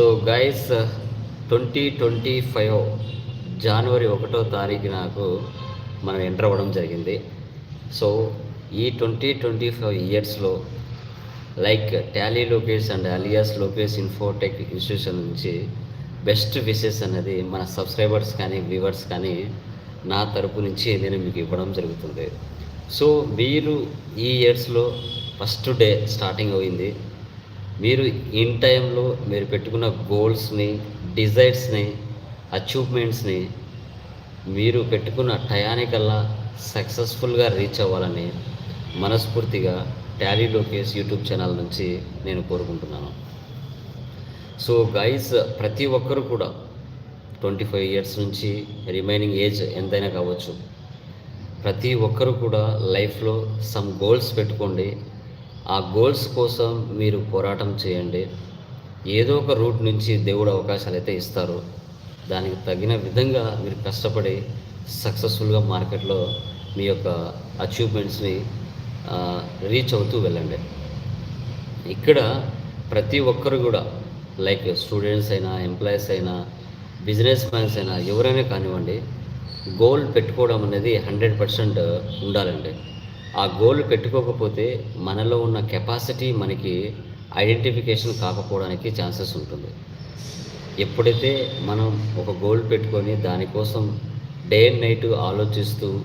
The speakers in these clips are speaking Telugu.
So guys twenty twenty five జనవరి ఒకటో తారీఖు నాకు మనం ఎంటర్ అవ్వడం జరిగింది. సో ఈ ట్వంటీ ట్వంటీ ఫైవ్ ఇయర్స్లో like Tally Lokesh and alias Lokesh Infotech institution నుంచి బెస్ట్ విషెస్ అనేది మన సబ్స్క్రైబర్స్ కానీ వ్యూవర్స్ కానీ నా తరపు నుంచి నేను మీకు ఇవ్వడం జరుగుతుంది. సో మీరు ఈ ఇయర్స్లో ఫస్ట్ డే స్టార్టింగ్ అయింది. మీరు ఇన్ టైంలో మీరు పెట్టుకున్న గోల్స్ని డిజైర్స్ని అచీవ్మెంట్స్ని మీరు పెట్టుకున్న టయానికల్లా సక్సెస్ఫుల్గా రీచ్ అవ్వాలని మనస్ఫూర్తిగా టాలీ లోకేష్ యూట్యూబ్ ఛానల్ నుంచి నేను కోరుకుంటున్నాను. సో గైస్ ప్రతి ఒక్కరు కూడా ట్వంటీ ఫైవ్ ఇయర్స్ నుంచి రిమైనింగ్ ఏజ్ ఎంతైనా కావచ్చు. ప్రతి ఒక్కరు కూడా లైఫ్లో సమ్ గోల్స్ పెట్టుకోండి. ఆ గోల్స్ కోసం మీరు పోరాటం చేయండి. ఏదో ఒక రూట్ నుంచి దేవుడు అవకాశాలు అయితే ఇస్తారు. దానికి తగిన విధంగా మీరు కష్టపడి సక్సెస్ఫుల్గా మార్కెట్లో మీ యొక్క అచీవ్మెంట్స్ని రీచ్ అవుతూ వెళ్ళండి. ఇక్కడ ప్రతి ఒక్కరు కూడా లైక్ స్టూడెంట్స్ అయినా ఎంప్లాయీస్ అయినా బిజినెస్ మ్యాన్స్ అయినా ఎవరైనా కానివ్వండి గోల్ పెట్టుకోవడం అనేది హండ్రెడ్ పర్సెంట్ ఉండాలండి. ఆ గోల్ పెట్టుకోకపోతే మనలో ఉన్న కెపాసిటీ మనకి ఐడెంటిఫికేషన్ కాకపోవడానికి ఛాన్సెస్ ఉంటుంది. ఎప్పుడైతే మనం ఒక గోల్ పెట్టుకొని దానికోసం డే అండ్ నైట్ ఆలోచిస్తూ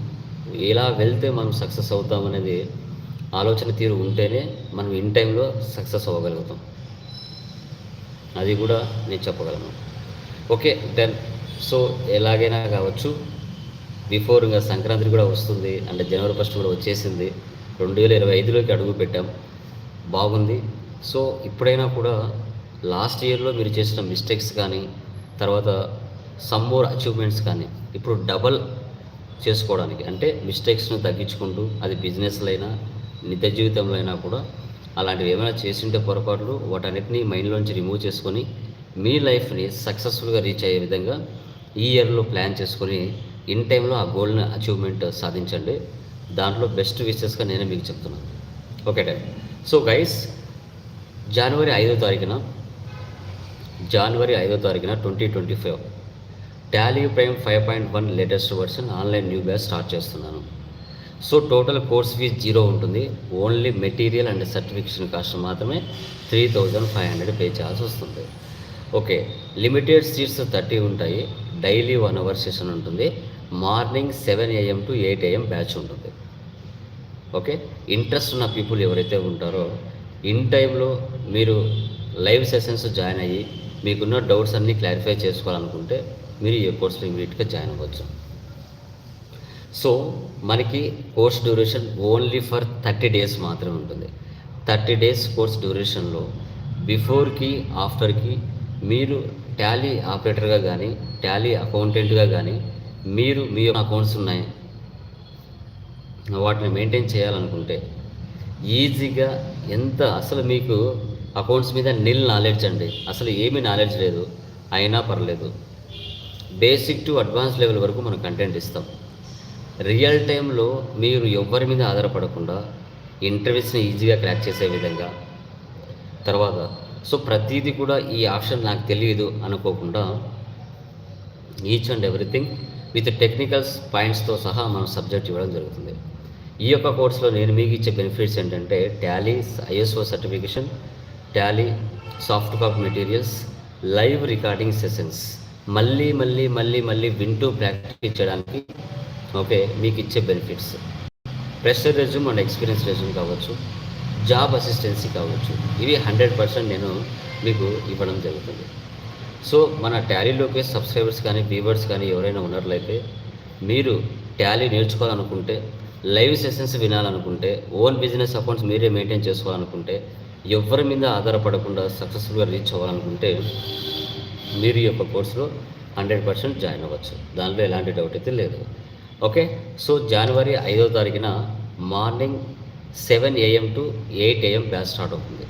ఎలా వెళ్తే మనం సక్సెస్ అవుతామనేది ఆలోచన తీరు ఉంటేనే మనం ఇన్ టైంలో సక్సెస్ అవ్వగలుగుతాం. అది కూడా నేను చెప్పగలను. ఓకే దెన్ సో ఎలాగైనా కావచ్చు బిఫోర్ ఇంకా సంక్రాంతి కూడా వస్తుంది. అంటే జనవరి ఫస్ట్ కూడా వచ్చేసింది. రెండు వేల ఇరవై ఐదులోకి అడుగు పెట్టాం. బాగుంది. సో ఇప్పుడైనా కూడా లాస్ట్ ఇయర్లో మీరు చేసిన మిస్టేక్స్ కానీ తర్వాత సమ్ మోర్ అచీవ్మెంట్స్ కానీ ఇప్పుడు డబల్ చేసుకోవడానికి అంటే మిస్టేక్స్ను తగ్గించుకుంటూ అది బిజినెస్లో అయినా నిత్య జీవితంలో అయినా కూడా అలాంటివి ఏమైనా చేసింటే పొరపాట్లు వాటన్నిటిని మైండ్లోంచి రిమూవ్ చేసుకొని మీ లైఫ్ని సక్సెస్ఫుల్గా రీచ్ అయ్యే విధంగా ఈ ఇయర్లో ప్లాన్ చేసుకొని ఇన్ టైంలో ఆ గోల్ని అచీవ్మెంట్ సాధించండి. దాంట్లో బెస్ట్ విషెస్గా నేను మీకు చెప్తున్నాను. ఓకే టైం సో గైస్ జనవరి ఐదో తారీఖున జనవరి ఐదో తారీఖున twenty twenty five Tally Prime five point one latest version online new batch start చేస్తున్నాను. So total course fees zero ఉంటుంది. Only material and certification cost మాత్రమే three thousand five hundred pay చేయాల్సి వస్తుంది. ఓకే లిమిటెడ్ సీట్స్ థర్టీ ఉంటాయి. డైలీ వన్ అవర్ సెషన్ ఉంటుంది. Morning seven AM to eight AM batch ఉంటుంది. ఓకే? ఇంట్రెస్ట్ ఉన్న పీపుల్ ఎవరైతే ఉంటారో ఇన్ టైంలో మీరు లైవ్ సెషన్స్ జాయిన్ అయ్యి మీకున్న డౌట్స్ అన్నీ క్లారిఫై చేసుకోవాలనుకుంటే మీరు ఈ కోర్స్లో ఇమీడియట్గా జాయిన్ అవ్వచ్చు. సో మనకి course duration only for thirty days మాత్రమే ఉంటుంది. థర్టీ డేస్ కోర్స్ డ్యూరేషన్లో బిఫోర్కి ఆఫ్టర్కి మీరు టాలీ ఆపరేటర్గా కానీ టాలీ అకౌంటెంట్గా కానీ మీరు మీ అకౌంట్స్ ఉన్నాయి. వాటిని మెయింటైన్ చేయాలనుకుంటే ఈజీగా ఎంత అసలు మీకు అకౌంట్స్ మీద నిల్ నాలెడ్జ్ అండి. అసలు ఏమీ నాలెడ్జ్ లేదు. అయినా పర్లేదు. బేసిక్ టు అడ్వాన్స్ లెవెల్ వరకు మనం కంటెంట్ ఇస్తాం. రియల్ టైంలో మీరు ఎవరి మీద ఆధారపడకుండా ఇంటర్వ్యూస్ని ఈజీగా క్రాక్ చేసే విధంగా. తర్వాత సో ప్రతిదీ కూడా ఈ ఆప్షన్ నాకు తెలియదు అనుకోకుండా each and everything with technicals పాయింట్స్తో సహా మనం సబ్జెక్ట్ ఇవ్వడం జరుగుతుంది. ఈ యొక్క కోర్సులో నేను మీకు ఇచ్చే బెనిఫిట్స్ ఏంటంటే Tally ISO certification Tally soft copy materials live recording sessions. మళ్ళీ మళ్ళీ మళ్ళీ మళ్ళీ వింటూ ప్రాక్టీస్ చేయడానికి ఓకే మీకు ఇచ్చే benefits. Fresher resume and experience resume కావచ్చు జాబ్ అసిస్టెన్సీ కావచ్చు ఇవి హండ్రెడ్ పర్సెంట్ నేను మీకు ఇవ్వడం జరుగుతుంది. సో మన టాలీలోకి సబ్స్క్రైబర్స్ కానీ వ్యూవర్స్ కానీ ఎవరైనా ఉన్నట్లయితే మీరు టాలీ నేర్చుకోవాలనుకుంటే లైవ్ సెషన్స్ వినాలనుకుంటే ఓన్ బిజినెస్ అకౌంట్స్ మీరే మెయింటైన్ చేసుకోవాలనుకుంటే ఎవరి మీద ఆధారపడకుండా సక్సెస్ఫుల్గా రీచ్ అవ్వాలనుకుంటే మీరు ఈ యొక్క కోర్సులో హండ్రెడ్ పర్సెంట్ జాయిన్ అవ్వచ్చు. దానిలో ఎలాంటి డౌట్ అయితే లేదు. ఓకే? సో జనవరి ఐదో తారీఖున morning seven AM to eight AM batch start అవుతుంది.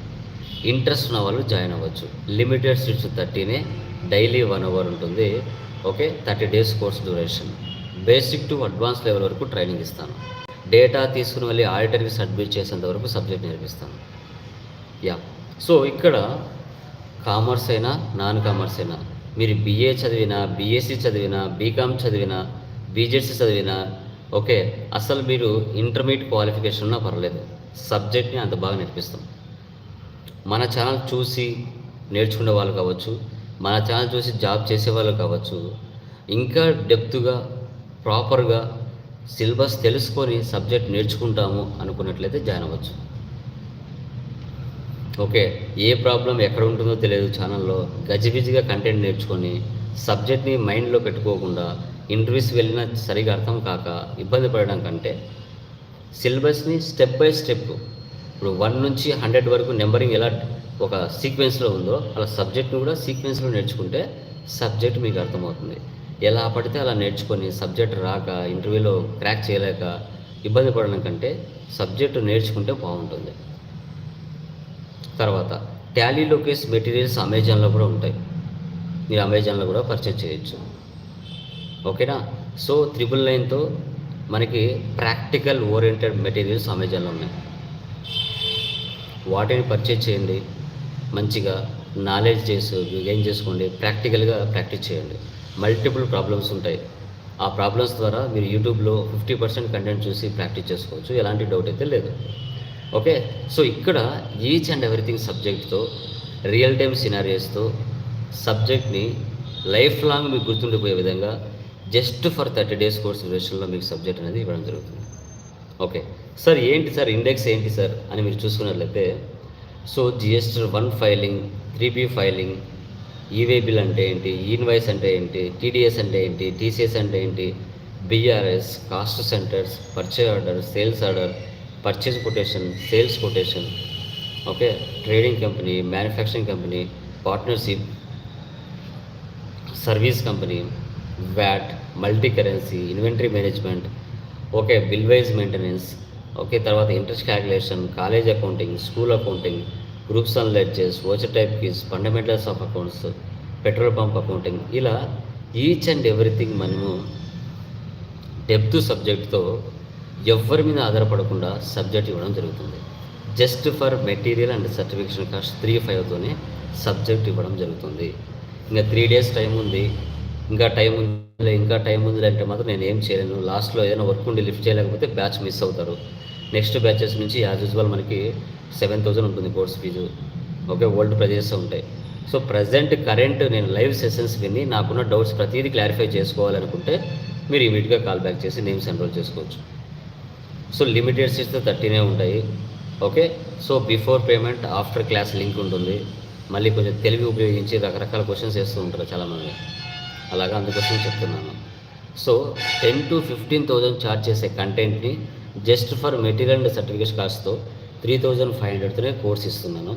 ఇంట్రెస్ట్ ఉన్న వాళ్ళు జాయిన్ అవ్వచ్చు. లిమిటెడ్ సీట్స్ థర్టీనే డైలీ వన్ అవర్ ఉంటుంది. Okay thirty days course duration. Basic to advance level వరకు ట్రైనింగ్ ఇస్తాను. డేటా తీసుకుని వెళ్ళి ఆడిటర్కి సబ్మిట్ చేసేంత వరకు సబ్జెక్ట్ నేర్పిస్తాను. యా. సో ఇక్కడ కామర్స్ అయినా నాన్ కామర్స్ అయినా మీరు బీఏ చదివినా బీఎస్సీ చదివినా బీకామ్ చదివినా బీజెడ్సీ చదివినా ఓకే అసలు మీరు ఇంటర్మీడియట్ క్వాలిఫికేషన్ ఉన్నా పర్లేదు సబ్జెక్ట్ని అంత బాగా నేర్పిస్తాం. మన ఛానల్ చూసి నేర్చుకునే వాళ్ళు కావచ్చు మన ఛానల్ చూసి జాబ్ చేసే వాళ్ళు కావచ్చు ఇంకా డెప్త్గా ప్రాపర్గా సిలబస్ తెలుసుకొని సబ్జెక్ట్ నేర్చుకుంటాము అనుకున్నట్లయితే జాయిన్ అవ్వచ్చు. ఓకే ఏ ప్రాబ్లం ఎక్కడ ఉంటుందో తెలియదు ఛానల్లో గజిబిజిగా కంటెంట్ నేర్చుకొని సబ్జెక్ట్ని మైండ్లో పెట్టుకోకుండా ఇంటర్వ్యూస్ వెళ్ళినా సరిగా అర్థం కాక ఇబ్బంది పడడం కంటే సిలబస్ని స్టెప్ బై స్టెప్ ఇప్పుడు వన్ నుంచి హండ్రెడ్ వరకు నెంబరింగ్ ఎలా ఒక సీక్వెన్స్లో ఉందో అలా సబ్జెక్ట్ని కూడా సీక్వెన్స్లో నేర్చుకుంటే సబ్జెక్ట్ మీకు అర్థమవుతుంది. ఎలా పడితే అలా నేర్చుకొని సబ్జెక్ట్ రాక ఇంటర్వ్యూలో క్రాక్ చేయలేక ఇబ్బంది పడడం కంటే సబ్జెక్టు నేర్చుకుంటే బాగుంటుంది. తర్వాత టాలీ లోకేస్ మెటీరియల్స్ అమెజాన్లో కూడా ఉంటాయి. మీరు అమెజాన్లో కూడా పర్చేజ్ చేయొచ్చు. ఓకేనా? సో త్రిబుల్ నైన్తో మనకి ప్రాక్టికల్ ఓరియంటెడ్ మెటీరియల్స్ అమెజాన్లో ఉన్నాయి. వాటిని పర్చేజ్ చేయండి. మంచిగా నాలెడ్జ్ చేసి గెయిన్ చేసుకోండి? ప్రాక్టికల్గా ప్రాక్టీస్ చేయండి. మల్టిపుల్ ప్రాబ్లమ్స్ ఉంటాయి. ఆ ప్రాబ్లమ్స్ ద్వారా మీరు యూట్యూబ్లో ఫిఫ్టీ పర్సెంట్ కంటెంట్ చూసి ప్రాక్టీస్ చేసుకోవచ్చు. ఎలాంటి డౌట్ అయితే లేదు. ఓకే? సో ఇక్కడ ఈచ్ అండ్ ఎవ్రీథింగ్ సబ్జెక్ట్తో రియల్ టైమ్ సినారియస్తో సబ్జెక్ట్ని లైఫ్ లాంగ్ మీకు గుర్తుండిపోయే విధంగా just for thirty days course డ్యూరేషన్లో మీకు సబ్జెక్ట్ అనేది ఇవ్వడం జరుగుతుంది. ఓకే? సార్ ఏంటి సార్? ఇండెక్స్ ఏంటి సార్? అని మీరు చూసుకున్నట్లయితే so GST one filing three B filing e way bill అంటే ఏంటి ఇన్వాయిస్ అంటే ఏంటి టీడీఎస్ అంటే ఏంటి టీసీఎస్ అంటే ఏంటి BRS cost centres purchase order sales order purchase quotation sales quotation okay trading company manufacturing company partnership service company VAT multi currency inventory management okay bill wise maintenance okay తర్వాత interest calculation college accounting school accounting groups and ledgers voucher type keys fundamentals of accounts petrol pump accounting ఇలా ఈచ్ అండ్ ఎవ్రీథింగ్ మనము డెప్త్ సబ్జెక్ట్తో ఎవరి మీద ఆధారపడకుండా సబ్జెక్ట్ ఇవ్వడం జరుగుతుంది. Just for material and certification cost three ఫైవ్తోనే subject ఇవ్వడం జరుగుతుంది. ఇంకా త్రీ డేస్ టైం ఉంది. ఇంకా టైం ఉంది ఇంకా టైం ఉంది అంటే మాత్రం నేను ఏం చేయలేను. లాస్ట్లో ఏదైనా వర్క్ ఉండి లిఫ్ట్ చేయలేకపోతే బ్యాచ్ మిస్ అవుతారు. నెక్స్ట్ బ్యాచెస్ నుంచి యాజ్ యూజువల్ మనకి సెవెన్ థౌజండ్ ఉంటుంది course fee okay old prices ఉంటాయి. సో ప్రజెంట్ కరెంట్ నేను లైవ్ సెషన్స్ విని నాకున్న డౌట్స్ ప్రతిదీ క్లారిఫై చేసుకోవాలనుకుంటే మీరు ఇమీడియట్గా కాల్ బ్యాక్ చేసి నేమ్స్ ఎన్రోల్ చేసుకోవచ్చు. సో లిమిటెడ్ సీట్స్ థర్టీనే ఉంటాయి. Okay so before payment after class link ఉంటుంది. మళ్ళీ కొంచెం తెలివి ఉపయోగించి రకరకాల క్వశ్చన్స్ వేస్తూ ఉంటారు చాలామంది. అలాగా అందుకోసం చెప్తున్నాను. So ten to fifteen thousand charge చేసే కంటెంట్ని just for material and certificate కాస్ట్తో three thousand five హండ్రెడ్తోనే కోర్స్ ఇస్తున్నాను.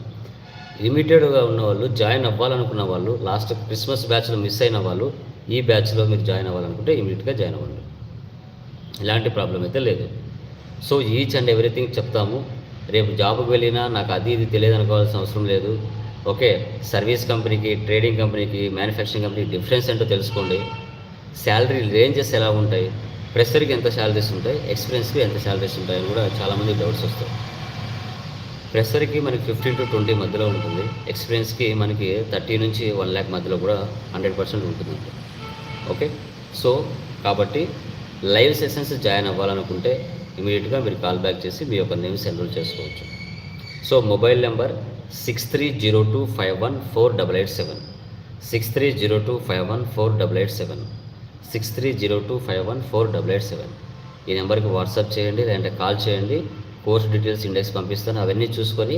లిమిటెడ్గా ఉన్న వాళ్ళు జాయిన్ అవ్వాలనుకున్న వాళ్ళు లాస్ట్ క్రిస్మస్ బ్యాచ్లో మిస్ అయిన వాళ్ళు ఈ బ్యాచ్లో మీరు జాయిన్ అవ్వాలనుకుంటే ఇమీడియట్గా జాయిన్ అవ్వండి. ఇలాంటి ప్రాబ్లం అయితే లేదు. సో ఈచ్ అండ్ ఎవ్రీథింగ్ చెప్తాము. రేపు జాబ్కి వెళ్ళినా నాకు అది ఇది తెలియదు అనుకోవాల్సిన అవసరం లేదు. ఓకే సర్వీస్ కంపెనీకి ట్రేడింగ్ కంపెనీకి మ్యానుఫ్యాక్చరింగ్ కంపెనీకి డిఫరెన్స్ ఏంటో తెలుసుకోండి. శాలరీ రేంజెస్ ఎలా ఉంటాయి? ప్రెషర్కి ఎంత శాలరీస్ ఉంటాయి? ఎక్స్పీరియన్స్కి ఎంత శాలరీస్ ఉంటాయి? అని కూడా చాలామంది డౌట్స్ వస్తాయి. ప్రెషర్కి మనకి ఫిఫ్టీన్ టు ట్వంటీ మధ్యలో ఉంటుంది. ఎక్స్పీరియన్స్కి మనకి థర్టీ నుంచి వన్ ల్యాక్ మధ్యలో కూడా హండ్రెడ్ పర్సెంట్ ఉంటుంది. ఓకే సో కాబట్టి లైవ్ సెషన్స్ జాయిన్ అవ్వాలనుకుంటే ఇమీడియట్గా మీరు కాల్ బ్యాక్ చేసి మీ యొక్క నేమ్స్ ఎన్రోల్ చేసుకోవచ్చు. So mobile number six three zero two five one four double eight seven six three zero two five one four double eight seven six three zero two five one four double eight seven ఈ నెంబర్కి వాట్సాప్ చేయండి లేదంటే కాల్ చేయండి. కోర్స్ డీటెయిల్స్ ఇండెక్స్ పంపిస్తాను. అవన్నీ చూసుకొని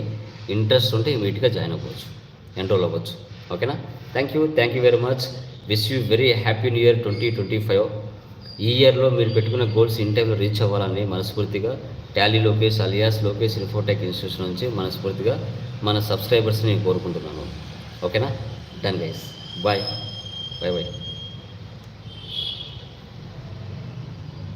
ఇంట్రెస్ట్ ఉంటే ఇమీడియట్గా జాయిన్ అవ్వచ్చు. ఎన్రోల్ అవ్వచ్చు. ఓకేనా? Thank you thank you very much wish you very happy new year twenty twenty five ఈ ఇయర్లో మీరు పెట్టుకున్న గోల్స్ ఇన్ టైంలో రీచ్ అవ్వాలని మనస్ఫూర్తిగా. Tally Lokesh alias Lokesh Infotech institution నుంచి మనస్ఫూర్తిగా మన సబ్స్క్రైబర్స్ని కోరుకుంటున్నాను. ఓకేనా? Done guys bye bye bye